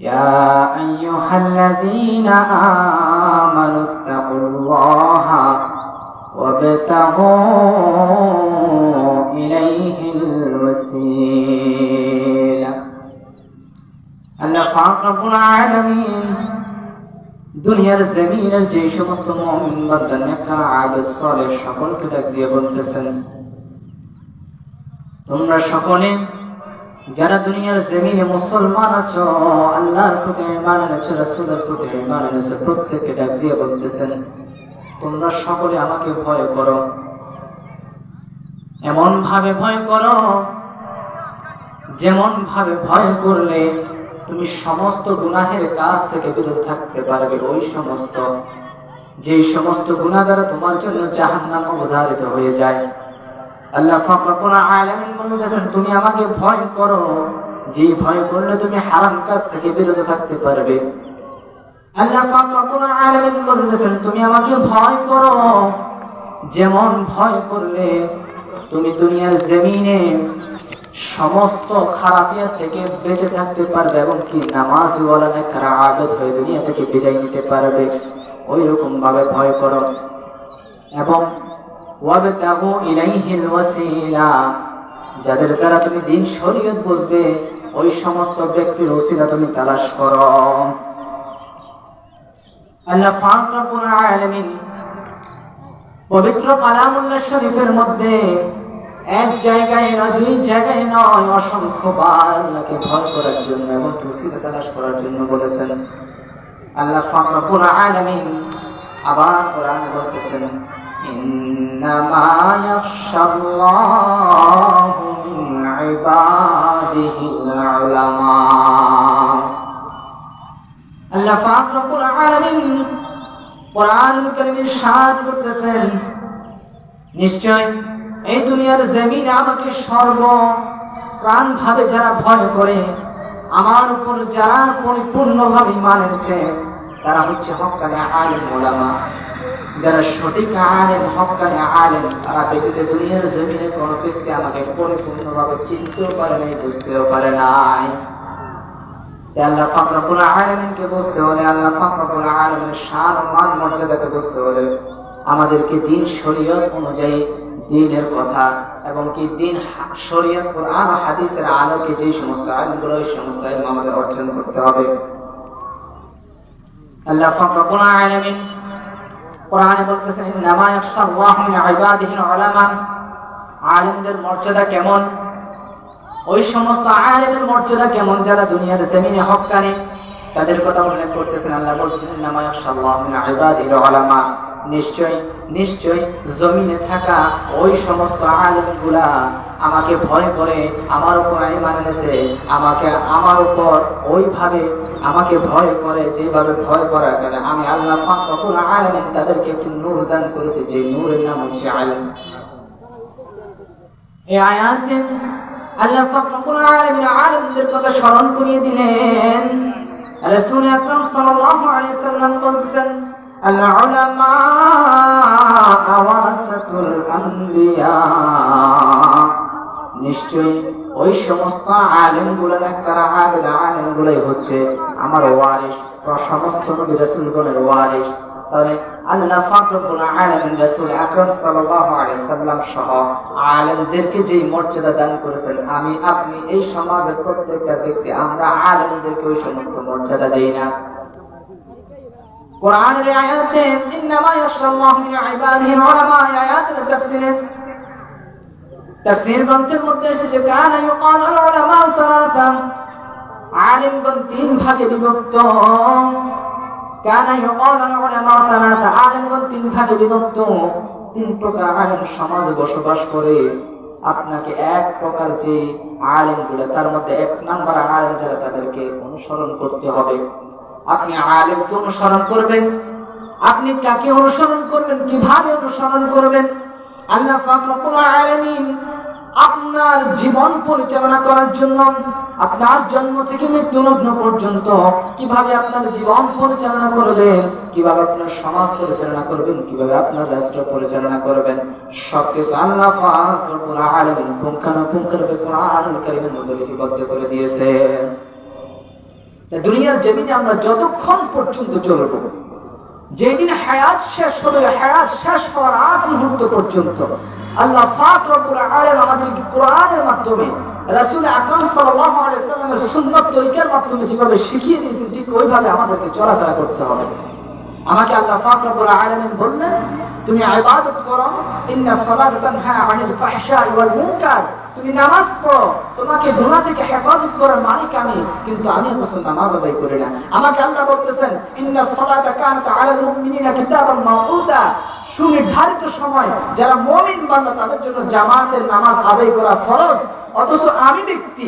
يا أيها الذين آمنوا اتقوا الله وابتغوا إليه الوسيلة আল্লাহ পাক রব্বুল আলামিন দুনিয়ার জমিনের যে সমস্ত মুমিন বান্দা নেতা আবেদ সালেহ সকলকে ডাক দিয়ে বলতেছেন তোমরা সকলে যারা দুনিয়ার জমিনে মুসলমান আছো, আল্লাহর প্রতি ঈমান এনেছো, রাসূলের প্রতি ঈমান এনেছো, প্রত্যেককে ডাক দিয়ে বলতেছেন, তোমরা সকলে আমাকে ভয় করো। এমন ভাবে ভয় করো যেমন ভাবে ভয় করলে তুমি সমস্ত গুনাহের কাজ থেকে বিরত থাকতে পারবে। ওই সমস্ত যে সমস্ত গুনাহ দ্বারা তোমার জন্য জাহান্নাম অবধারিত হয়ে যায়। আল্লাহ ফাকরুল আলামিন বলেছেন তুমি আমাকে ভয় করো। যে ভয় করলে তুমি হারাম কাজ থেকে বিরত থাকতে পারবে। আল্লাহ ফাকরুল আলামিন বলেছেন তুমি আমাকে ভয় করো। যেমন ভয় করলে তুমি দুনিয়ার জমিনে সমস্ত খারাপিয়া থেকে বেঁচে থাকতে পারবে এবং কি নামাজ ওয়ালানে তারা আবেদ হয়ে দুনিয়া থেকে বিদায় নিতে পারবে। ওই রকম ভাবে ভয় করো। এবং ওয়াবতাগু ইলাইহিল ওয়াসিলা। যাদের দ্বারা তুমি দিন শরীয়ত বুঝবে, ওই সমস্ত ব্যক্তির ওসিলা তুমি তালাশ করো। আল্লাহ পাক রব্বুল আলামিন পবিত্র কালামুল্লাহ শরীফের মধ্যে এক জায়গায় নয়, দুই জায়গায় নয়, অসংখ্য বার আল্লাহকে ভয় করার জন্য এবং তুলসিকে তালাশ করার জন্য বলেছেন। আল্লাহ ফাকরুল আলামিন আবার কোরআনে বলতেছেন ইন্নামা ইয়াখশাল্লাহু মিন ইবাদিহিল উলামা আল্লাহ ফাকরুল আলামিন কোরআন কারীমের সাথ করতেছেন। নিশ্চয় এই দুনিয়ার জমিন আমাকে সর্ব প্রাণ ভাবে যারা ভয় করে, আমার উপর যারা পরিপূর্ণভাবে ইমান এনেছে, তারা হচ্ছে হকানে আলেম ওলামা যারা সঠিক আলেম হকানে আলেম, তারা ব্যতীত দুনিয়ার জমিনে কোনো ব্যক্তি আমাকে পরিপূর্ণভাবে চিনতেও পারে নাই, বুঝতেও পারে নাই। আমাদেরকে দিন শরীয়ত অনুযায়ী দিনের কথা এবং কি দিন শরীয়ত, কোরআন হাদিসের আলোকে যে সমস্ত আইনগুলো ওই সমস্ত আইন আমাদের অর্জন করতে হবে। আল্লাহ ফাকরাবুল আলমিন কোরআনে বলতেছেন, ইন্নামা ইয়াখশাল্লাহু মিন ইবাদিহিল উলামা। আলেমদের মর্যাদা কেমন? ওই সমস্ত আলেমের মর্যাদা কেমন যারা দুনিয়ার জমিনে হকানে তাদের কথা উল্লেখ করতেছেন, আল্লাহ বলছেন আলামা নিশ্চয় নিশ্চয়, জমিনে থাকা ওই সমস্ত আলেমগুলা আমাকে ভয় করে, আমার উপর ইমান এনেছে, আমাকে, আমার উপর ওইভাবে আমাকে ভয় করে, যেভাবে ভয় করার কারণে আমি আল্লাহ ফাকরুল আলমিন তাদেরকে একটি নূর দান করেছি, যে নূরের নাম হচ্ছে আলম কথা স্মরণ দিলেন। ওয়ারাসাতুল নিশ্চয়ই ওই সমস্ত আলেমগুলো নেককারা আবেদ আলেমগুলোই হচ্ছে আমার ওয়ারিস সমস্ত নবী রাসূলগণের ওয়ারিস তাহলে আল্লাহ ফাকরুল আলামিন রাসূল আকরাম সাল্লাল্লাহু আলাইহি সহ আলেমদেরকে যেই মর্যাদা দান করেছেন, আমি, আপনি এই সমাজের প্রত্যেকটা ব্যক্তি, আমরা আলেমদেরকে ওই সমস্ত মর্যাদা দেই না। কোরআনের আয়াতে, ইন্নামা ইয়াশাল্লাহু মিন ইবাদিহি উলামা আয়াতের তাফসীরে তাফসীর গ্রন্থের মধ্যে এসেছে কানা ইউকাল আল উলামা সালাসা আলেমগণ তিন ভাগে বিভক্ত। কানা ইউকাল আল উলামা সালাসা, আলেমগণ তিন ভাগে বিভক্ত। তিন প্রকার আলেম সমাজে বসবাস করে। আপনাকে এক প্রকার যে আলেমগুলো তার মধ্যে এক নাম্বার আলেম যারা, তাদেরকে অনুসরণ করতে হবে। আপনি আলেমকে অনুসরণ করবেন, আপনি কাকে অনুসরণ করবেন, কীভাবে অনুসরণ করবেন আপনার জীবন পরিচালনা করার জন্য, আপনার জন্ম থেকে মৃত্যু লগ্ন পর্যন্ত কীভাবে আপনার জীবন পরিচালনা করবেন, কীভাবে আপনার সমাজ পরিচালনা করবেন, কীভাবে আপনার রাষ্ট্র পরিচালনা করবেন, সবকিছু করে দিয়েছে দুনিয়ার জমিনে আমরা যতক্ষণ পর্যন্ত চলব যেদিন হায়াত শেষ হবে, হায়াত শেষ হওয়ার আগ মুহূর্ত পর্যন্ত আল্লাহ পাক রব্বুল আলামিন আমাদেরকে কোরআনের মাধ্যমে, রাসূল আকরাম সাল্লাল্লাহু আলাইহি সাল্লামের সুন্নাত তরিকার মাধ্যমে যেভাবে শিখিয়ে দিয়েছেন, ঠিক ওইভাবে আমাদেরকে চলাফেরা করতে হবে। আমাকে আল্লাহ পাক রব্বুল আলামিন বললেন, তুমি ইবাদত করো, ইন্না সালাত তানহা আনিল ফাহশাই ওয়াল মুনকার। তুমি নামাজ পড়ো। তোমাকে গুনাহ থেকে হেফাজত করার মালিক আমি, কিন্তু আমি অথচ নামাজ আদায় করি না। আমাকে আল্লাহ বলতেছেন, ইন্না সালাতা কানাত আলাল মুমিনিনা কিতাবান মাউকুতা সুনির্ধারিত সময় যারা মুমিন বান্দা, তাদের জন্য জামাতের নামাজ আদায় করা ফরজ। অথচ আমি ব্যক্তি,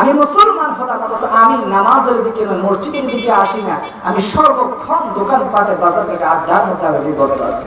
আমি মুসলমান হলাম, অথচ আমি নামাজের দিকে নয়, মসজিদের দিকে আসি না। আমি সর্বক্ষণ দোকান পাটে বাজার থেকে আড্ডার মধ্যে আমি বিবদ্ধ আছি।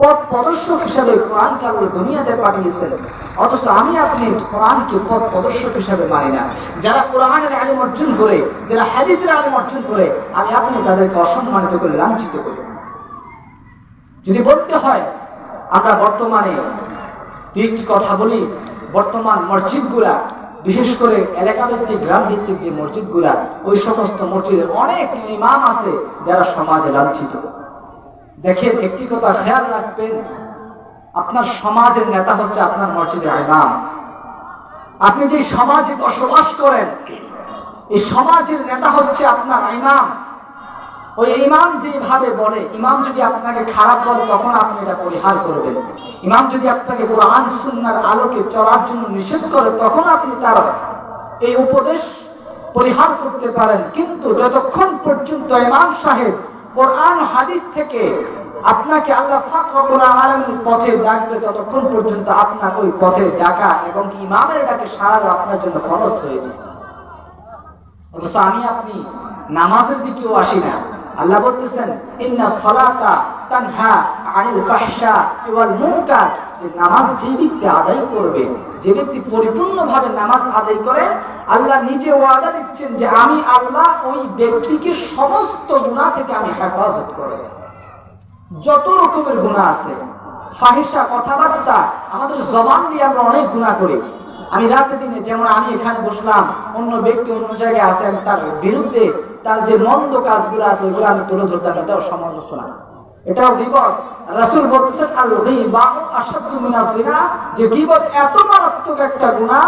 পথ প্রদর্শক হিসাবে কোরআনকে আল্লাহ দুনিয়াতে পাঠিয়েছেন অথচ আমি আপনি কোরআনকে পথ প্রদর্শক হিসাবে মানি না। যারা কোরআনের আলিম অর্জন করে, যারা হাদিসের আলিম অর্জন করে, আমি আপনি তাদেরকে অসম্মানিত করে লাঞ্ছিত করি। যদি বলতে হয়, আমরা বর্তমানে দুই একটি কথা বলি, বর্তমান মসজিদগুলা, বিশেষ করে এলাকা ভিত্তিক গ্রাম ভিত্তিক যে মসজিদগুলা, ওই সমস্ত মসজিদের অনেক ইমাম আছে যারা সমাজে লাঞ্ছিত। দেখেন, একটি কথা খেয়াল রাখবেন, আপনার সমাজের নেতা হচ্ছে আপনার মসজিদের ইমাম। আপনি যে সমাজে বসবাস করেন, এই সমাজের নেতা হচ্ছে আপনার ইমাম। ওই ইমাম যেভাবে বলে, ইমাম যদি আপনাকে খারাপ বলে, তখন আপনি এটা পরিহার করবেন। ইমাম যদি আপনাকে কোরআন, সুন্নার আলোকে চলার জন্য নিষেধ করে, তখন আপনি তার এই উপদেশ পরিহার করতে পারেন। কিন্তু যতক্ষণ পর্যন্ত ইমাম সাহেব কোরআন হাদিস থেকে আপনাকে আল্লাহ পথে ডাকবে ততক্ষণ পর্যন্ত আপনার ওই পথে ডাকা এবং কি ইমামের ডাকে সারা আপনার জন্য খরচ হয়ে যায়। অথচ আমি আপনি নামাজের দিকেও আসি না। আল্লাহ বলতেছেন, ইন্না সলাতা তানহা আমি আল্লাহ ওই ব্যক্তিকে সমস্ত গুনাহ থেকে আমি হেফাজত করব যত রকমের গুনাহ আছে ফাহিসা কথাবার্তা, আমাদের জবান দিয়ে আমরা অনেক গুনাহ করি। আমি রাতে দিনে যেমন আমি এখানে বসলাম, অন্য ব্যক্তি অন্য জায়গায় আছে, আমি তার বিরুদ্ধে তার যে মন্দ কাজগুলো আছে ওইগুলো আমি তুলে ধরতাম এটাও সমালোচনা এটাও বিপদ। রাসূল বলতেছেন আল গীবা আশাদ্দু মিনাজ জিনা। যে গীবত এত মারাত্মক একটা গুনাহ,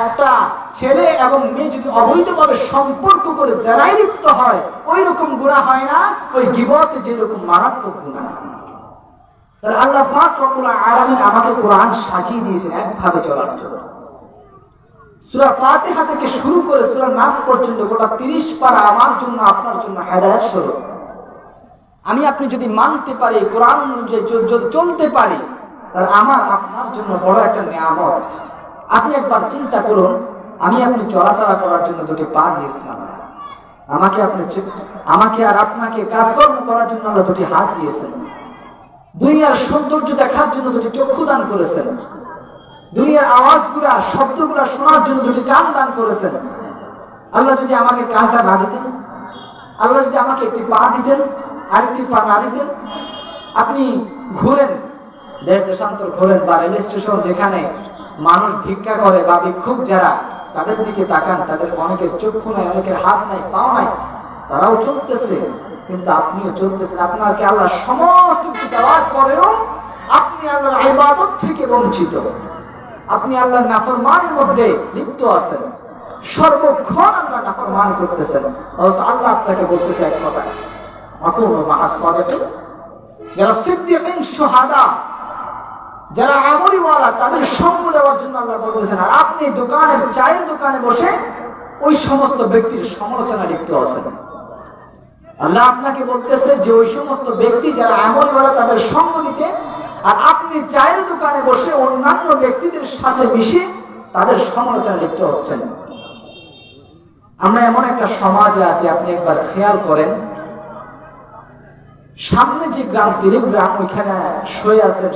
একটা ছেলে এবং মেয়ে যদি অবৈধভাবে সম্পর্ক করে জেনায় লিপ্ত হয় ওই রকম গুনাহ হয় না, ওই গীবতে যে রকম মারাত্মক গুনাহ। তাহলে আল্লাহ পাক রব্বুল আলামিন আমাকে কোরআন সাজিয়ে দিয়েছেন একভাবে চলার জন্য। সূরা ফাতিহা থেকে শুরু করে সূরা নাস পর্যন্ত গোটা 30 পারা আমার জন্য, আপনার জন্য হেদায়েত স্বরূপ। আমি আপনি যদি মানতে পারি, কোরআন অনুযায়ী চলতে পারি, তাহলে আমার আপনার জন্য বড় একটা নিয়ামত। আপনি একবার চিন্তা করুন, আমি আপনি চলাফেরা করার জন্য দুটি পা দিয়েছিলাম আমাকে আপনি আমাকে আর আপনাকে কাজকর্ম করার জন্য আল্লাহ দুটি হাত দিয়েছেন। দুনিয়ার সৌন্দর্য দেখার জন্য দুটি চক্ষু দান করেছেন। দুনিয়ার আওয়াজগুলা, শব্দগুলা শোনার জন্য দুটি কান দান করেছেন। আল্লাহ যদি আমাকে কানটা না দিতেন, আল্লাহ যদি আমাকে একটি পা দিতেন আরেকটি পা না দিতেন আপনি ঘুরেন দেশ দেশান্তর ঘোরেন বা রেল স্টেশন যেখানে মানুষ ভিক্ষা করে বা ভিক্ষুক যারা, তাদের দিকে তাকান, তাদের অনেকের চক্ষু নাই, অনেকের হাত নাই, পাও নাই, তারাও চলতেছে, কিন্তু আপনিও চলতেছেন। আপনাকে আল্লাহ সমস্ত কিছু দেওয়ার পরেও আপনি আল্লাহর ইবাদত থেকে বঞ্চিত। আপনি আল্লাহর নাফরমানের মধ্যে লিপ্ত আছেন। সর্বক্ষণ আল্লাহ নাফরমানি করতেছেন। অথচ আল্লাহ আপনাকে বলতেছে এক কথা যারা সিদ্দিকিন তাদের সঙ্গ দেওয়ার জন্য আল্লাহ আর আপনি দোকানের চায়ের দোকানে বসে ওই সমস্ত ব্যক্তির সমালোচনা লিপ্ত আছেন আল্লাহ আপনাকে বলতেছে যে ওই সমস্ত ব্যক্তি যারা আমরিওয়ালা তাদের সঙ্গ দিতে, আর আপনি চায়ের দোকানে বসে অন্যান্য ব্যক্তিদের সাথে মিশে তাদের সমালোচনা লিখতে হচ্ছেন। আমরা এমন একটা সমাজে আছি, আপনি একবার খেয়াল করেন সামনে যে গ্রাম, তিরিপ গ্রাম, ওইখানে শুয়ে আছেন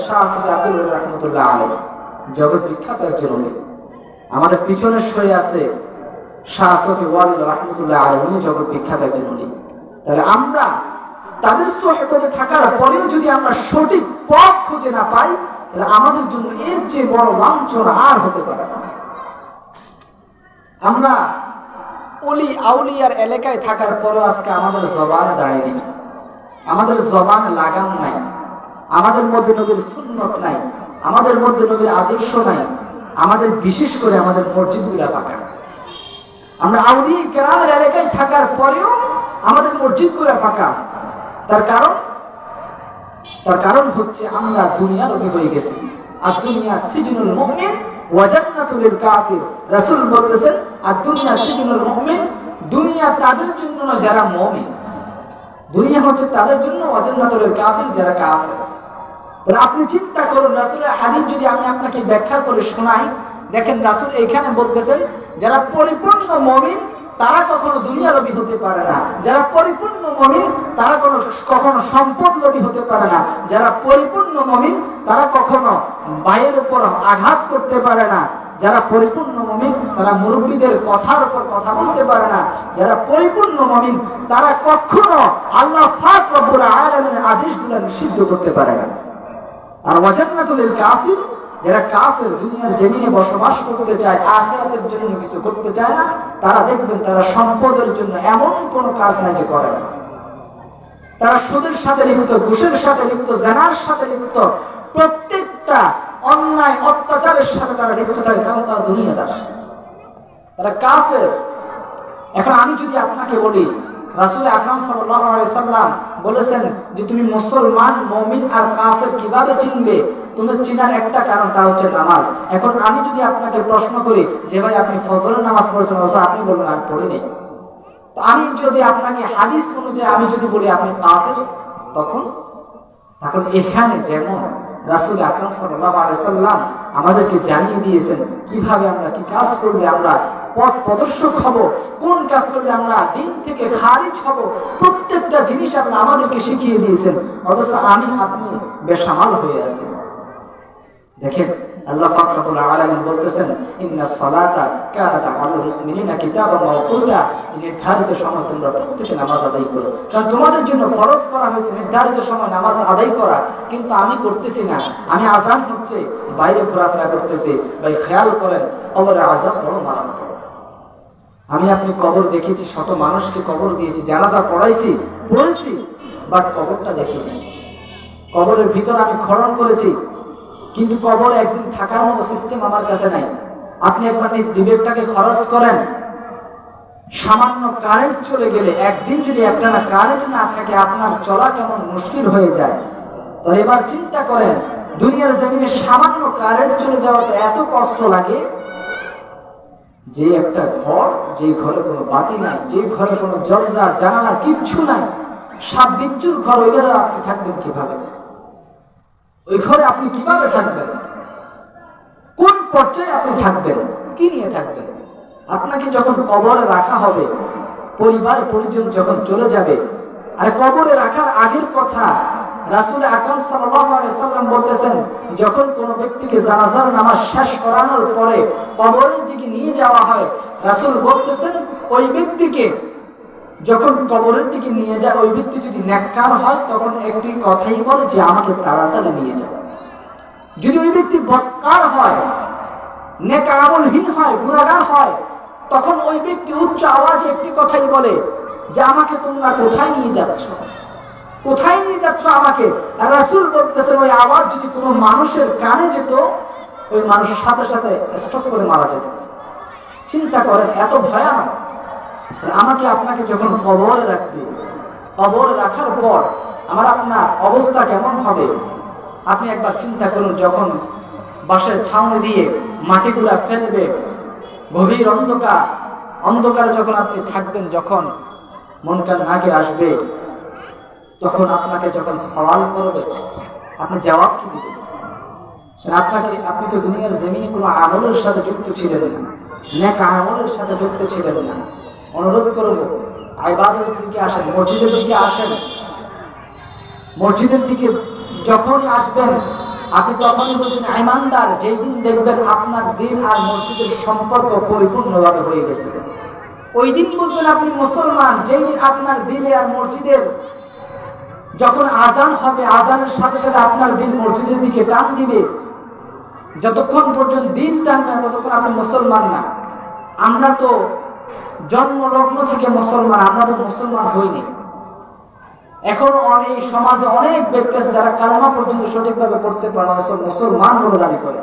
জগৎ বিখ্যাত একজন উনি। আমাদের পিছনে শুয়ে আছে শাহ সফি রহমতুল্লাহ উনি জগৎ বিখ্যাত একজন উনি। তাহলে আমরা তাদের থাকার পরেও যদি আমরা সঠিক পথ খুঁজে না পাই, তাহলে আমাদের জন্য এর চেয়ে বড় লাঞ্ছনা আর হতে পারে না। আমরা অলি আউলিয়ার এলাকায় থাকার পরও আজকে আমাদের জবানে দাঁড়িয়ে নেই আমাদের জবান লাগাম নাই। আমাদের মধ্যে নবীর সুন্নত নাই। আমাদের মধ্যে নবীর আদর্শ নাই। আমাদের বিশেষ করে আমাদের মসজিদগুলা পাকা। আমরা আউলিয়া গ্রামের এলাকায় থাকার পরেও আমাদের মসজিদগুলা ফাঁকা তার কারণ? তার কারণ হচ্ছে আমরা দুনিয়া রোগী হয়ে গেছি। আর দুনিয়া সিজনুল মুমিন ওয়াজান্নাতুল কাফির। রাসূল বলেছেন আর দুনিয়া সিজনুল মুমিন, দুনিয়া তাদের জন্য যারা মুমিন। দুনিয়া হচ্ছে তাদের জন্য ওয়াজান্নাতুল কাফিল যারা কাফের। আপনি চিন্তা করুন, রাসুলের হাদিস যদি আমি আপনাকে ব্যাখ্যা করে শোনাই, দেখেন রাসুল এইখানে বলতেছেন, যারা পরিপূর্ণ মুমিন তারা কখনো দুনিয়া লোভী হতে পারে না। যারা পরিপূর্ণ মমিন, তারা কোনো কখনো সম্পদ লোভী হতে পারে না। যারা পরিপূর্ণ মমিন, তারা কখনো বায়ের উপর আঘাত করতে পারে না। যারা পরিপূর্ণ মমিন, তারা মুরব্বীদের কথার উপর কথা বলতে পারে না। যারা পরিপূর্ণ মমিন, তারা কখনো আল্লাহ ফাক রব্বুল আলামিনের আদেশগুলো নিষিদ্ধ করতে পারে না। আর ওয়াজান্নাতুল কাফির যারা কাফের দুনিয়ার জমিনে বসবাস করতে চায়, আখেরাতের জন্য কিছু করতে চায় না, তারা দেখবেন তারা সম্পদের জন্য এমন কোন কাজ নাই যে করে না। তারা সুদের সাথে লিপ্ত, ঘুষের সাথে লিপ্ত, জানার সাথে লিপ্ত, প্রত্যেকটা অন্যায়, অত্যাচারের সাথে তারা লিপ্ত থাকে, কারণ তারা দুনিয়াদার। তারা কাফের। এখন আমি যদি আপনাকে বলি, রাসুল আকরাম সাল্লাম বলেছেন যে, তুমি মুসলমান, মমিন আর কাফের কীভাবে চিনবে? চিনার একটা কারণ, তা হচ্ছে নামাজ। এখন আমি যদি আপনাকে প্রশ্ন করি, যে ভাই আপনি ফজরের নামাজ পড়েছেন, অথচ আপনি বলবেন, আমি পড়িনি। আমি যদি আপনাকে হাদিস অনুযায়ী আমি যদি বলি, আপনি তখন? এখন এখানে যেমন রাসুল আকরম সাল্লাম আমাদেরকে জানিয়ে দিয়েছেন, কীভাবে আমরা কি কাজ করলে আমরা পথ প্রদর্শক হব, কোন কাজ করলে আমরা দিন থেকে খারিজ হব, প্রত্যেকটা জিনিস আপনি আমাদেরকে শিখিয়ে দিয়েছেন। অথচ আমি, আপনি বেসামাল হয়ে আছি দেখেন আল্লাহ পাক রব্বুল আলামিন বলতেছেন, ইন্না সালাতা কানাত আলাল মুমিনিনা কিতাবান মাওকুতা নির্ধারিত সময় তোমরা প্রত্যেকে নামাজ আদায় করো। কারণ তোমাদের জন্য ফরজ করা হয়েছে নির্ধারিত সময় নামাজ আদায় করা। কিন্তু আমি করতেছি না। আমি আজান হচ্ছে, বাইরে ঘোরাফেরা করতেছি। ভাই, খেয়াল করেন কবরে আজাব বড় মারাত্মক। আমি আপনি কবর দেখেছি শত মানুষকে কবর দিয়েছি, জানাজা পড়াইছি, পড়েছি, বাট কবরটা দেখিনি। কবরের ভিতর আমি খরণ করেছি কিন্তু কবর একদিন থাকার মতো সিস্টেম আমার কাছে নাই। আপনি একবার নিজ বিবেকটাকে খরচ করেন। সামান্য কারেন্ট চলে গেলে একদিন যদি একটা না কারেন্ট না থাকে, আপনার চলা কেমন মুশকিল হয়ে যায়। তো এবার চিন্তা করেন, দুনিয়ার জমিনে সামান্য কারেন্ট চলে যাওয়াতে এত কষ্ট লাগে? যে একটা ঘর, যে ঘরে কোনো বাতি নাই, যে ঘরে কোনো দরজা, জানালা কিচ্ছু নাই। সাপ বিচ্ছুর ঘর ওই আপনি থাকবেন কীভাবে? ওই ঘরে আপনি কীভাবে থাকবেন? কোন পর্যায়ে আপনি থাকবেন? কি নিয়ে থাকবেন? আপনাকে যখন কবরে রাখা হবে, পরিবার, পরিজন যখন চলে যাবে, আর কবরে রাখার আগের কথা রাসুল আকরম সাল্লাম বলতেছেন, যখন কোন ব্যক্তিকে জানাজার নামাজ শেষ করানোর পরে কবরের দিকে নিয়ে যাওয়া হয়, রাসুল বলতেছেন, ওই ব্যক্তিকে যখন কবরের দিকে নিয়ে যায়, ওই ব্যক্তি যদি ন্যাক্কার হয়, তখন একটি কথাই বলে যে, আমাকে তাড়াতাড়ি নিয়ে যাও। যদি ওই ব্যক্তি বৎকার হয় নেকা আমলহীন হয় গুণাগার হয়, তখন ওই ব্যক্তি উচ্চ আওয়াজে একটি কথাই বলে যে, আমাকে তোমরা কোথায় নিয়ে যাচ্ছ? কোথায় নিয়ে যাচ্ছ আমাকে? রাসুল বলতেছেন, ওই আওয়াজ যদি কোনো মানুষের কানে যেত, ওই মানুষের সাথে সাথে স্টক করে মারা যেত। চিন্তা করেন, এত ভয়ানক। আমাকে আপনাকে যখন কবরে রাখবে, কবরে রাখার পর আমার আপনার অবস্থা কেমন হবে? আপনি একবার চিন্তা করুন, যখন বাসের ছাউনি দিয়ে মাটিগুলা ফেলবে, গভীর অন্ধকার, অন্ধকারে যখন আপনি থাকবেন, যখন মনটা নাকে আসবে, তখন আপনাকে যখন সওয়াল করবে, আপনি জবাব কি দিবেন? আপনাকে, আপনি তো দুনিয়ার জমিনে কোনো আমলের সাথে যুক্ত ছিলেন না, নেক আমলের সাথে যুক্ত ছিলেন না। অনুরোধ করব আইবাদের দিকে আসেন, মসজিদের দিকে আসেন। মসজিদের দিকে যখনই আসবেন, আপনি তখনই বুঝবেন আইমানদার যেই দিন দেখবেন আপনার দিন আর মসজিদের সম্পর্ক পরিপূর্ণভাবে হয়ে গেছে। ওই দিন বুঝবেন আপনি মুসলমান, যেই দিন আপনার দিলে আর মসজিদের যখন আজান হবে, আজানের সাথে সাথে আপনার দিল মসজিদের দিকে টান দিবে। যতক্ষণ পর্যন্ত দিন টান না, ততক্ষণ আপনি মুসলমান না। আমরা তো জন্ম লগ্ন থেকে মুসলমান আমরা তো মুসলমান হইনি এখন অনেক সমাজে অনেক ব্যক্তি আছে যারা কালেমা পর্যন্ত সঠিকভাবে পড়তে পারে না মুসলমান বলে দাবি করে।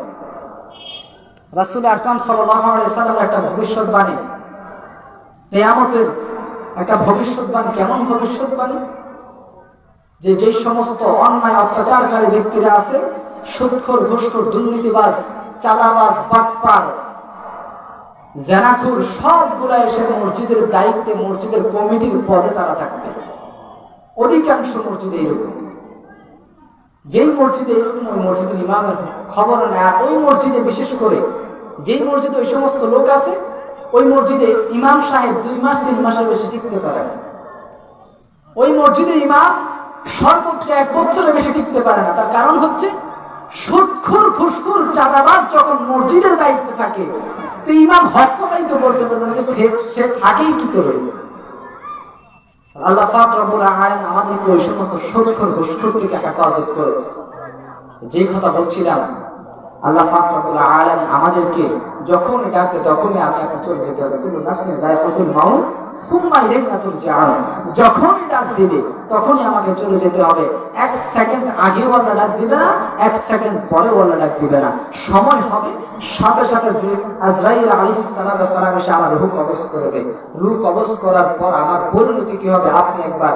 রাসুল আকরাম সাল্লাম একটা ভবিষ্যৎবাণী। কেয়ামতের একটা ভবিষ্যৎবাণী, কেমন ভবিষ্যৎবাণী? যে যে সমস্ত অন্যায়, অত্যাচারকারী ব্যক্তিরা আছে, সুৎখর, ঘুষখোর, দুর্নীতিবাজ, চাঁদাবাজ, বাটপার জেনাখুর সবগুলা এসে মসজিদের দায়িত্বে, মসজিদের কমিটির পদে তারা থাকবে। অধিকাংশ মসজিদে এরকম। যেই মসজিদে এরকম, ওই মসজিদের ইমামের খবর নেয়। আর ওই মসজিদে বিশেষ করে যেই মসজিদে ওই সমস্ত লোক আছে, ওই মসজিদে ইমাম সাহেব দুই মাস, তিন মাসের বেশি টিকতে পারে না। ওই মসজিদের ইমাম সর্বোচ্চ এক বছরের বেশি টিকতে পারে না। তার কারণ হচ্ছে, সুৎখুর খুসখুর চাঁদাবাদ যখন মসজিদের দায়িত্বে থাকে তো ইমাম হক কথাই তো বলতে পারবে সে থাকেই কি করে? আল্লাহ আমাদেরকে ওই সমস্ত সুৎখুর খুসখুর থেকে হেফাজত করে। যে কথা বলছিলাম, আল্লাহ পাক রব্বুল আমাদেরকে যখন ডাকে তখনই আমি একটা চলে যেতে হবে। কুল্লু নাফসিন যায় প্রচুর সুম্মা তুরজাউন ডাক দিবে, তখনই আমাকে চলে যেতে হবে। এক সেকেন্ড আগে ওয়ালা ডাক দিবে না, এক সেকেন্ড পরে ওয়ালা ডাক দিবে না। সময় হবে, সাথে সাথে আজরাইল ওয়াস সালাম এসে আমার করবে। করার পর আমার পরিণতি কি হবে? আপনি একবার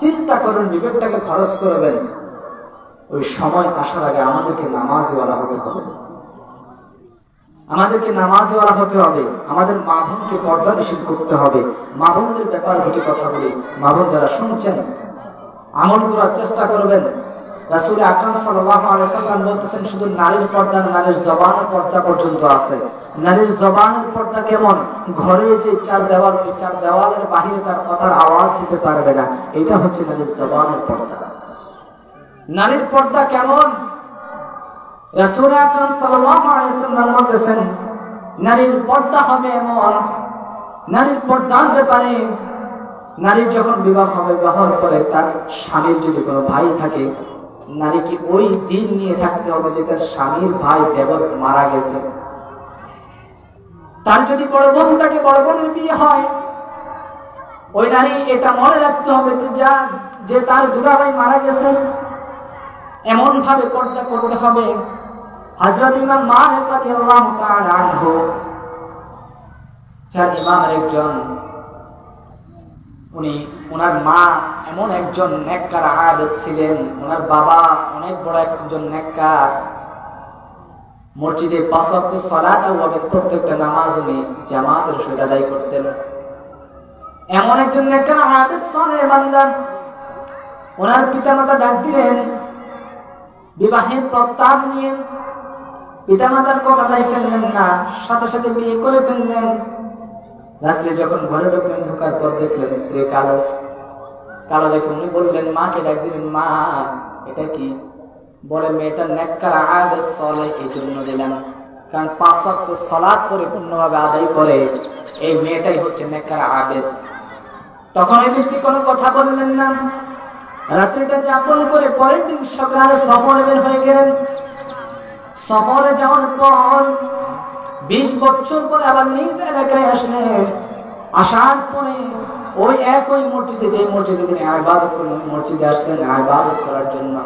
চিন্তা করুন, বিবেকটাকে খরচ করবেন। ওই সময় আসার আগে আমাদেরকে নামাজওয়ালা হতে হবে। আমাদেরকে নামাজওয়ালা হতে হবে, আমাদের মা বোনকে নিষেধ করতে হবে। মা বোনদের ব্যাপারে দুটি কথা বলি, মা বোন যারা শুনছেন, আমল করার চেষ্টা করবেন। নারীর জবানের পর্দা কেমন? ঘরে যে চার দেওয়াল দেওয়ালের তার পারবে না। এটা হচ্ছে জবানের পর্দা। নারীর পর্দা কেমন? তার স্বামীর যদি ভাই থাকে ভাই মারা গেছে। তার যদি বড় বোন থাকে, বড় বোনের বিয়ে হয়, ওই নারী এটা মনে রাখতে হবে যে যা তার দুলাভাই মারা গেছে এমন ভাবে পর্দা করতে হবে। হযরত ইমাম মালিক রাদিয়াল্লাহু তাআলা আনহু। যার ইমামের একজন উনি ওনার মা এমন একজন নেককার আবেদ ছিলেন ওনার বাবা অনেক বড় একজন নেককার। মসজিদে পাঁচ প্রত্যেকটা নামাজ উনি জামাতের সহিত আদায় করতেন। এমন একজন নেককার আবেদ সনের বান্দা ওনার পিতামাতা ডাক দিলেন, বিবাহের প্রস্তাব নিয়ে পিতামাতার কথাটাই ফেললেন না, সাথে সাথে বিয়ে করে ফেললেন। রাত্রে যখন ঘরে ঢুকলেন, ঢোকার পর দেখলেন স্ত্রী কালো। কালো দেখে উনি বললেন, মাকে ডাক দিলেন মা। এটা কি? বলে, মেয়েটা নেককার আগে চলে এই জন্য দিলাম কারণ পাঁচ ওয়াক্ত সলাদ পরিপূর্ণভাবে আদায় করে এই মেয়েটাই হচ্ছে নেককার, আবেদ। তখন এই ব্যক্তি কোনো কথা বললেন না। রাত্রিটা যাপন করে পরের দিন সকালে সফরে বের হয়ে গেলেন। সফরে যাওয়ার পর বিশ বছর পরে আবার নিজ এলাকায় আসলেন আসার পরে ওই একই মসজিদে যে মসজিদে তিনি আবাদত করলেন, ওই মসজিদে আসলেন আবাদত করার জন্য।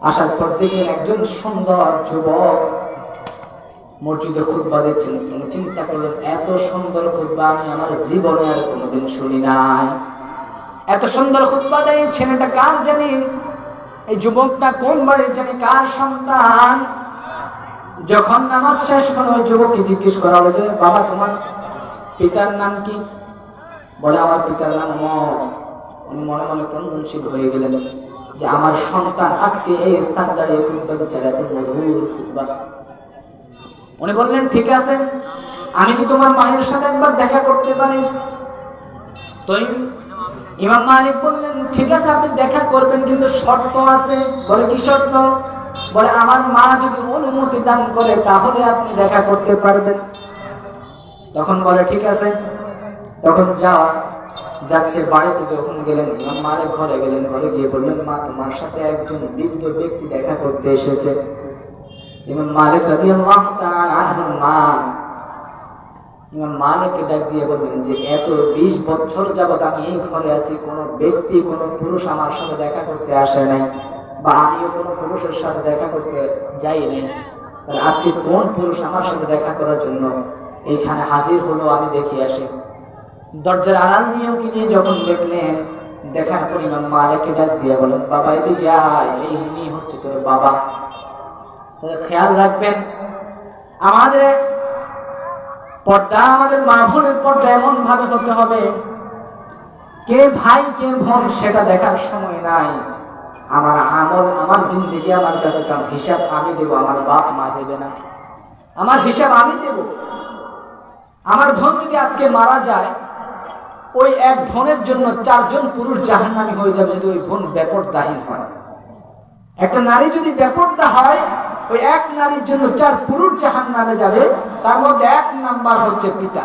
আসার পর দেখলেন একজন সুন্দর যুবক মসজিদে খুতবা দিচ্ছেন। তিনি চিন্তা করলেন, এত সুন্দর খুতবা আমি আমার জীবনে আর কোনোদিন শুনি নাই। এত সুন্দর খুতবা দেয় ছেলেটা কার জানি? এই যুবকটা কোন বাড়ির জানি? কার সন্তান? যখন নামাজ শেষ হলো যুবককে জিজ্ঞেস করা হলো যে, বাবা, তোমার পিতার নাম কি? বলে, আমার পিতার নাম উনি মনে মনে ক্রন্দনশীল হয়ে গেলেন যে, আমার সন্তান আজকে এই স্থানে দাঁড়িয়ে খুতবা দিচ্ছে এত মধুর উনি বললেন, ঠিক আছে, আমি কি তোমার মায়ের সাথে একবার দেখা করতে পারি? তো ইমাম মালিক বললেন, ঠিক আছে, আপনি দেখা করবেন, কিন্তু শর্ত আছে। বলে, কি শর্ত? বলে, আমার মা যদি অনুমতি দান করে, তাহলে আপনি দেখা করতে পারবেন। তখন বলে, ঠিক আছে। তখন যাওয়া যাচ্ছে বাড়িতে, যখন গেলেন, ইমাম মালিক ঘরে গেলেন, ঘরে গিয়ে বললেন, মা, তোমার সাথে একজন বৃদ্ধ ব্যক্তি দেখা করতে এসেছে। ইমাম মালিক তাআলা আনহুর মা, ইমাম মালিককে ডাক দিয়ে বললেন যে, এত বিশ বছর যাবত আমি এই ঘরে আছি, কোন ব্যক্তি, কোন পুরুষ আমার সাথে দেখা করতে আসে নাই। বা আমিও কোনো পুরুষের সাথে দেখা করতে যাই নাই আজকে কোন পুরুষ আমার সাথে দেখা করার জন্য এইখানে হাজির হলো আমি দেখি আসি। দরজার আড়াল নিয়েও কি নিয়ে যখন দেখলেন, দেখার পর ইমাম মালিককে ডাক দিয়ে বলেন, বাবা, এদিকে আয়, এই হচ্ছে তোর বাবা। খেয়াল রাখবেন, আমাদের পর্দা, আমাদের মা বোনের পর্দা এমন ভাবে হতে হবে, কে ভাই, কে বোন সেটা দেখার সময় নাই। আমার আমল, আমার জিন্দগি, আমার কাছে কারণ হিসাব আমি দেব, আমার বাপ মা দেবে না। আমার হিসাব আমি দেব। আমার বোন যদি আজকে মারা যায়, ওই এক বোনের জন্য চারজন পুরুষ জাহান্নামী হয়ে যাবে যদি ওই বোন বেপরদাহীন হয়। একটা নারী যদি বেপরদা হয়, ওই এক নারীর জন্য চার পুরুষ জাহান নামে যাবে, তার মধ্যে এক নাম্বার হচ্ছে পিতা।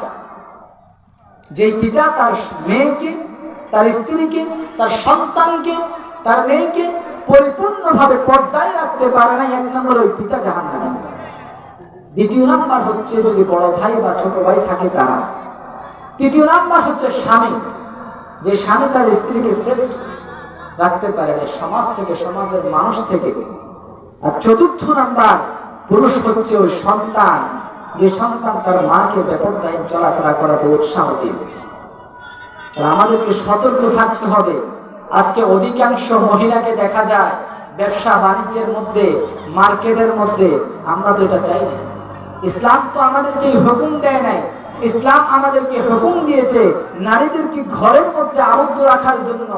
যেই পিতা তার মেয়েকে, তার স্ত্রীকে, তার সন্তানকে তার মেয়েকে পরিপূর্ণভাবে পর্দায় রাখতে পারে না এক নম্বর ওই পিতা জাহান নামে দ্বিতীয় নাম্বার হচ্ছে যদি বড় ভাই বা ছোট ভাই থাকে তারা। তৃতীয় নাম্বার হচ্ছে স্বামী। যে স্বামী তার স্ত্রীকে সেফ রাখতে পারে না সমাজ থেকে, সমাজের মানুষ থেকে। আর চতুর্থ নাম্বার, পুরুষ হচ্ছে ওই সন্তান। যে সন্তান তার মাকে বেপরদায় চলাফেরা করাতে উৎসাহ দিয়েছে। আমাদেরকে সতর্ক থাকতে হবে। আজকে অধিকাংশ মহিলাকে দেখা যায় ব্যবসা বাণিজ্যের মধ্যে, মার্কেটের মধ্যে, আমরা তো এটা চাই না। ইসলাম তো আমাদেরকে হুকুম দেয় নাই। ইসলাম আমাদেরকে হুকুম দিয়েছে নারীদেরকে ঘরের মধ্যে আবদ্ধ রাখার জন্য,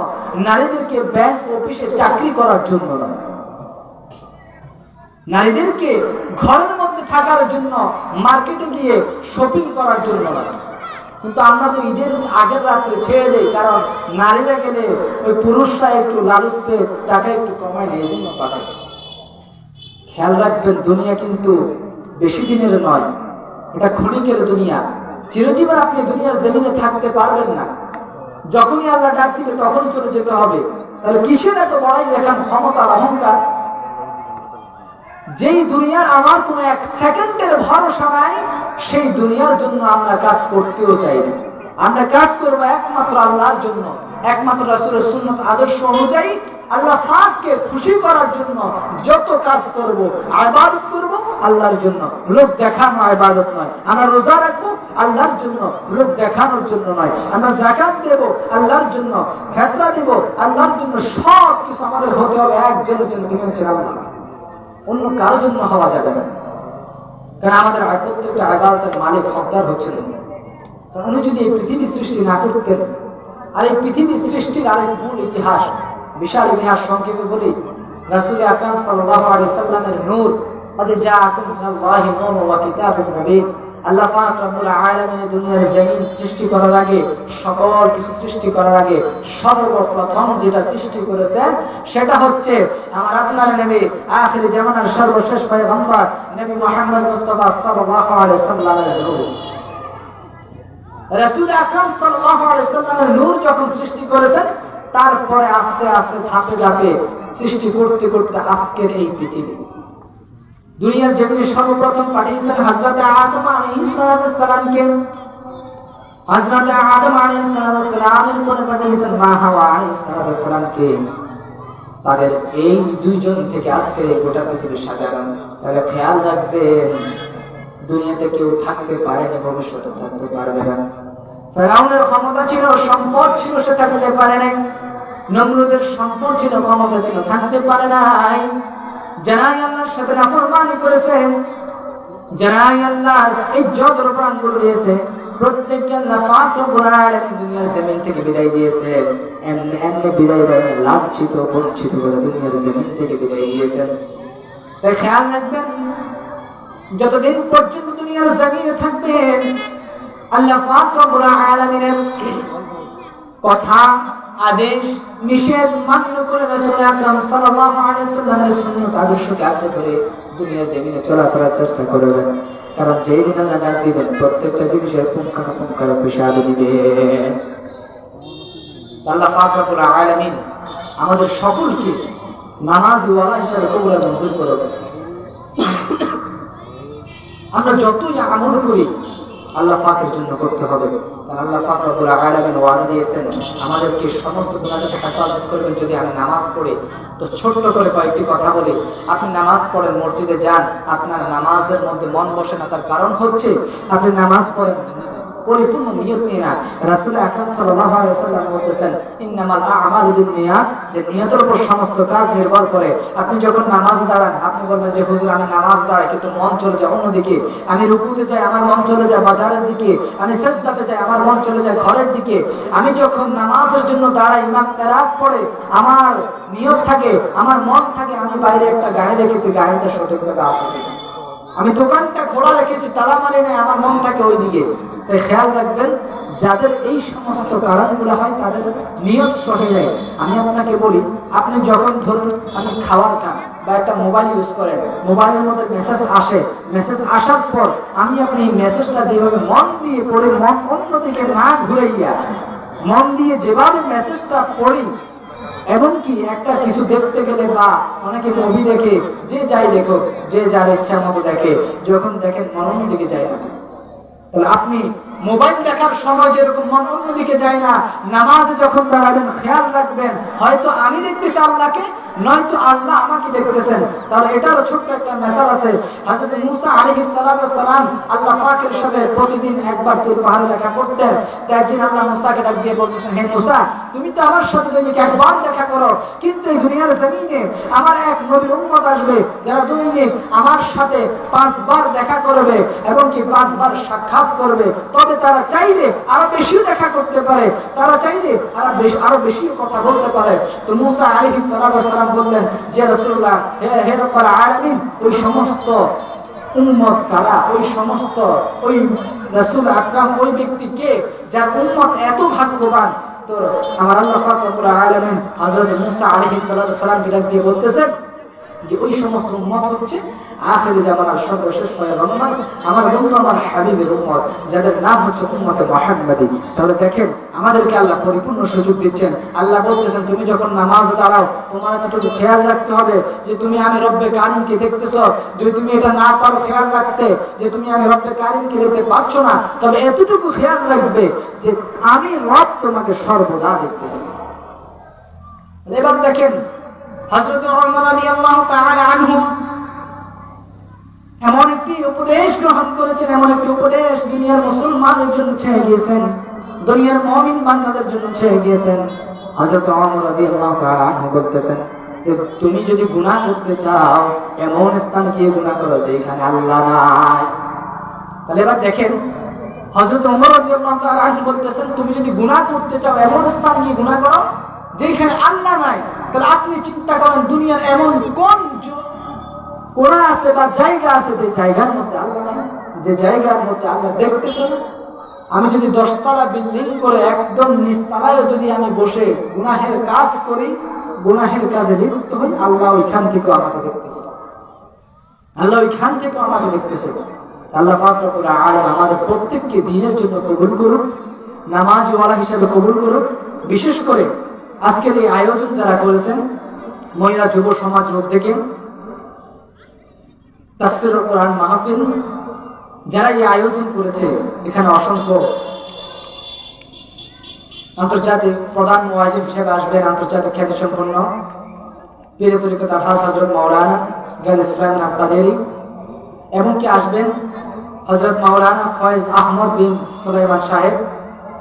নারীদেরকে ব্যাংক অফিসে চাকরি করার জন্য নারীদেরকে ঘরের মধ্যে থাকার জন্য, মার্কেটে গিয়ে শপিং করার জন্য নয়। কিন্তু আমরা তো ঈদের আগের রাত্রে ছেড়ে দেই, কারণ নারীরা গেলে ওই পুরুষরা একটু লালুস পেয়ে টাকা একটু কমায় না এই জন্য পাঠায়। খেয়াল রাখবেন, দুনিয়া কিন্তু বেশি দিনের নয়। এটা ক্ষণিকের দুনিয়া। চিরজীবন আপনি দুনিয়ার জমিনে থাকতে পারবেন না। যখনই আল্লাহ ডাক দিবে, তখনই চলে যেতে হবে। তাহলে কিসের এত বড়াই দেখান ক্ষমতার অহংকার? যেই দুনিয়ার আমার কোন এক সেকেন্ডের ভরসা নাই, সেই দুনিয়ার জন্য আমরা কাজ করতেও চাই না। আমরা কাজ করব একমাত্র আল্লাহর জন্য। একমাত্র রাসূলের সুন্নত আদর্শ অনুযায়ী আল্লাহ পাককে খুশি করার জন্য যত কাজ করব ইবাদত করব আল্লাহর জন্য। লোক দেখানো ইবাদত নয়। আমরা রোজা রাখব আল্লাহর জন্য। লোক দেখানোর জন্য নয়। আমরা যাকাত দেব আল্লাহর জন্য। ফেতরা দেব আল্লাহর জন্য। সব কিছু আমাদের হতে হবে একজনের জন্য। তিনি হচ্ছেন আল্লাহ। অন্য কারও জন্য হওয়া যাবে না। কারণ আমাদের প্রত্যেকটা আদালতের মালিক, হকদার হচ্ছেন উনি যদি এই পৃথিবী সৃষ্টি না করতেন, আর এই পৃথিবীর সৃষ্টির আরেক মূল ইতিহাস, বিশাল ইতিহাস সংক্ষেপে বলি, রাসুল আকরাম সাল্লাহ আলি সাল্লামের নূর অদে যা আকুম কিতাব নবী আল্লাহ পাক রব্বুল আলামিন এই দুনিয়ার জমিন সৃষ্টি করার আগে, সকল কিছু সৃষ্টি করার আগে সর্বপ্রথম যেটা সৃষ্টি সেটা হচ্ছে আমার আপনার নবী জামানার সর্বশেষ পয়গম্বর নবী মুহাম্মদ মুস্তাফা সাল্লাল্লাহু আলাইহি সাল্লামের নূর। রাসূল আকরাম সাল্লাল্লাহু আলাইহি সাল্লামের নূর যখন সৃষ্টি করেছেন, তারপরে আস্তে আস্তে ধাপে ধাপে সৃষ্টি করতে করতে আজকের এই পৃথিবী। দুনিয়ার জমিনে সর্বপ্রথম পাঠিয়েছেন হযরত আদম আলাইহিস সালামকে হযরত আদম আলাইহিস সালামের পরে পাঠিয়েছেন মা হাওয়া আলাইহিস সালামকে তাদের এই দুইজন থেকে আজকের এই গোটা পৃথিবী সাজানো তাহলে খেয়াল রাখবেন, দুনিয়াতে কেউ থাকতে পারে না, ভবিষ্যতে থাকতে পারবে না। ফেরাউনের ক্ষমতা ছিল, সম্পদ ছিল, সে থাকতে পারে নাই। নমরুদের সম্পদ ছিল, ক্ষমতা ছিল, থাকতে পারে নাই। যারাই আল্লাহর সাথে নাফরমানি করেছেন যারাই আল্লাহর ইজ্জত প্রাণ করে দিয়েছে প্রত্যেককে আল্লাহ পাক আলামিন দুনিয়ার জমিন থেকে বিদায় দিয়েছেন এমনি এমনি বিদায় দেন লাঞ্ছিত, বঞ্চিত করে দুনিয়ার জমিন থেকে বিদায় দিয়েছেন তাই খেয়াল রাখবেন, যতদিন পর্যন্ত দুনিয়ার জমিনে থাকবেন আল্লাহ পাক রব্বুল আলামিনের কথা আদেশ নিষেধ মান্য করে আকরাম সাল্লাল্লাহু আলাইহি সাল্লামের সুন্নাত আদর্শকে আঁকড়ে ধরে দুনিয়ার জমিনে চলাফেরার চেষ্টা করবেন। কারণ যেই দিন আল্লাহ ডাক দিবেন, প্রত্যেকটা জিনিসের পুঙ্খানুপুঙ্খার হিসাব দিবেন আল্লাহ পাক রব্বুল আলামিন আমাদের সকলকে নামাজি ওয়ালা হিসাবে কবুল মঞ্জুর করবেন আমরা যতই আমল করি আল্লাহ পাকের জন্য করতে হবে। আল্লাহ পাক রব্বুল আলামিন ওয়াদা দিয়েছেন, আমাদেরকে সমস্ত গুনাহ থেকে হেফাজত করবেন যদি আমি নামাজ পড়ে। তো ছোট্ট করে কয়েকটি কথা বলি। আপনি নামাজ পড়েন, মসজিদে যান, আপনার নামাজের মধ্যে মন বসে না তার কারণ হচ্ছে, আপনি নামাজ পড়েন পরিপূর্ণ নিয়ত নিয়ে না রাসূল আকরাম সাল্লাল্লাহু আলাইহি সাল্লাম বলতেছেন বিন্নিয়াত যে নিয়তের উপর সমস্ত কাজ নির্ভর করে। আপনি যখন নামাজ দাঁড়ান, আপনি বলবেন যে, হুজুর, আমি নামাজ দাঁড়াই, কিন্তু মন চলে যায় অন্যদিকে। আমি রুকুতে যাই, আমার মন চলে যায় বাজারের দিকে। আমি সেজদাতে যাই, আমার মন চলে যায় ঘরের দিকে। আমি যখন নামাজের জন্য দাঁড়াই, ইমাম কেরাত পড়ে, আমার নিয়ত থাকে, আমার মন থাকে, আমি বাইরে একটা গাড়ি রেখেছি গাড়িটা সঠিকভাবে কিনা। আমি দোকানটা খোলা রেখেছি, তালা মানে নাই, আমার মন থাকে ওইদিকে তাই খেয়াল রাখবেন, যাদের এই সমস্ত কারণগুলো হয়, তাদের নিয়ত সহে যায়। আমি আপনাকে বলি, আপনি যখন ধরুন আপনি খাওয়ার খান বা একটা মোবাইল ইউজ করেন, মোবাইলের মধ্যে মেসেজ আসে মেসেজ আসার পর আমি আপনি এই মেসেজটা যেভাবে মন দিয়ে পড়ে, মন অন্যদিকে না ঘুরে গিয়া মন দিয়ে যেভাবে মেসেজটা পড়ি এবং কি একটা কিছু দেখতে গেলে বা অনেকে মুভি দেখে, যে যাই দেখো যে যার ইচ্ছার মতো দেখে, যখন দেখেন মন দিকে যায় না তাহলে আপনি মোবাইল দেখার সময় যেরকম মন অন্যদিকে যায় না, নামাজে যখন দাঁড়াবেন, খেয়াল রাখবেন। হয়তো আমি দেখতেছি আল্লাহকে, নয়তো আল্লাহ আমাকে দেখতেছেন। তাহলে এটারও ছোট্ট একটা মেসাল আছে। হযরত মুসা আলাইহিস সালাম আল্লাহ পাকের সাথে প্রতিদিন একবার তুর পাহাড়ে দেখা করতেন। তো একদিন আল্লাহ মুসাকে ডাক দিয়ে বলতেছেন, হে মুসা, তুমি তো আমার সাথে দৈনিক একবার দেখা করো, কিন্তু এই দুনিয়ার জমিনে আমার এক নবীর উম্মত আসবে, যারা দৈনিক আমার সাথে পাঁচবার দেখা করবে এবং কি পাঁচবার সাক্ষাৎ করবে। তবে তারা চাইলে আরও বেশিও দেখা করতে পারে। তারা চাইলে আরও বেশি আরও বেশিও কথা বলতে পারে। তো মুসা আলাইহিস সালাম বললেন, যে রাসূলুল্লাহ, হে হে রব্বুল আলামিন, ওই সমস্ত উম্মত কারা ওই সমস্ত ওই রাসূল আকরাম, ওই ব্যক্তিকে যার উম্মত এত ভাগ্যবান? তো আমার আল্লাহ আলামিন হযরত মুসা আলাইহিস সালাম বিরাগ দিয়ে বলতেছেন যে ওই সমস্ত উম্মত হচ্ছে, আখেরি জামানার সর্বশেষ পয়গম্বর আমার বন্ধু, আমার হাবিবের উম্মত, যাদের নাম হচ্ছে উম্মতে মুহাম্মাদি। তাহলে দেখেন, আমাদেরকে আল্লাহ পরিপূর্ণ সুযোগ দিচ্ছেন। আল্লাহ বলতেছেন, তুমি যখন নামাজ দাঁড়াও, তোমার এতটুকু খেয়াল রাখতে হবে যে তুমি আমি রব্বে কারিমকে দেখতেছ। যদি তুমি এটা না পারো খেয়াল রাখতে, যে তুমি আমি রব্বে কারিমকে দেখতে পাচ্ছ না, তবে এতটুকু খেয়াল রাখবে যে আমি রব তোমাকে সর্বদা দেখতেছি। এবার দেখেন হযরত ওমর রাদিয়াল্লাহু তাআলা আনহু এমন একটি উপদেশ গ্রহণ করেছেন, এমন একটি উপদেশ দুনিয়ার মুসলমানের জন্য ছেড়ে গিয়েছেন দুনিয়ার মুমিন বান্দাদের জন্য ছেড়ে গিয়েছেন হযরত ওমর রাদিয়াল্লাহু তাআলা আনহু বলতেছেন যে তুমি যদি গুনাহ করতে চাও, এমন স্থান গিয়ে গুনাহ করো যেখানে আল্লাহ নাই। তাহলে এবার দেখেন ওমর রাদিয়াল্লাহু তাআলা আনহু বলতেছেন, তুমি যদি গুনাহ করতে চাও, এমন স্থান গিয়ে গুনাহ করো যেখানে আল্লাহ নাই। তাহলে আপনি চিন্তা করেন দুনিয়ার এমন কোন কোনা আছে বা জায়গা আছে যে জায়গার মধ্যে আল্লাহ যে জায়গার মধ্যে আল্লাহ দেখতেছে না? আমি যদি দশতলা বিল্ডিং করে একদম নিচতলায় যদি আমি বসে গুনাহের কাজ করি, গুনাহের কাজে লিপ্ত হই, আল্লাহ ওইখান থেকে আমাকে দেখতেছে। আল্লাহ ওইখান থেকে আমাকে দেখতেছে। আল্লাহ রব্বুল আলামিন আমাদের প্রত্যেককে দিনের জন্য কবুল করুক নামাজি ওয়ালা হিসেবে কবুল করুক। বিশেষ করে আজকের এই আয়োজন যারা করেছেন, মহিলা যুব সমাজ রোগ থেকে কোরআন মাহফিল, যারা এই আয়োজন করেছে, এখানে অসংখ্য আন্তর্জাতিক প্রধান ওয়াজিব হিসেবে আসবেন আন্তর্জাতিক খ্যাতি সম্পন্ন পীর তরিকত আফাজ হজরত মাওলানা গাল ইসলাম আকাদেরি এমনকি আসবেন হজরত মাওলানা ফয়েজ আহমদ বিন সুলাইমান সাহেব।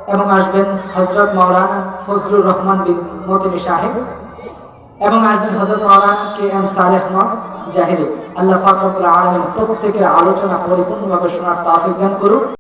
এবং আসবেন হজরত মৌলানা ফজলুর রহমান বিন মতিনী সাহেব এবং আসবেন হজরত মৌলানা কে এম সালেহ জাহিরি আল্লাহ ফাকরুল আলম প্রত্যেকের আলোচনা পরিপূর্ণভাবে শোনার তাফিক দান করুক।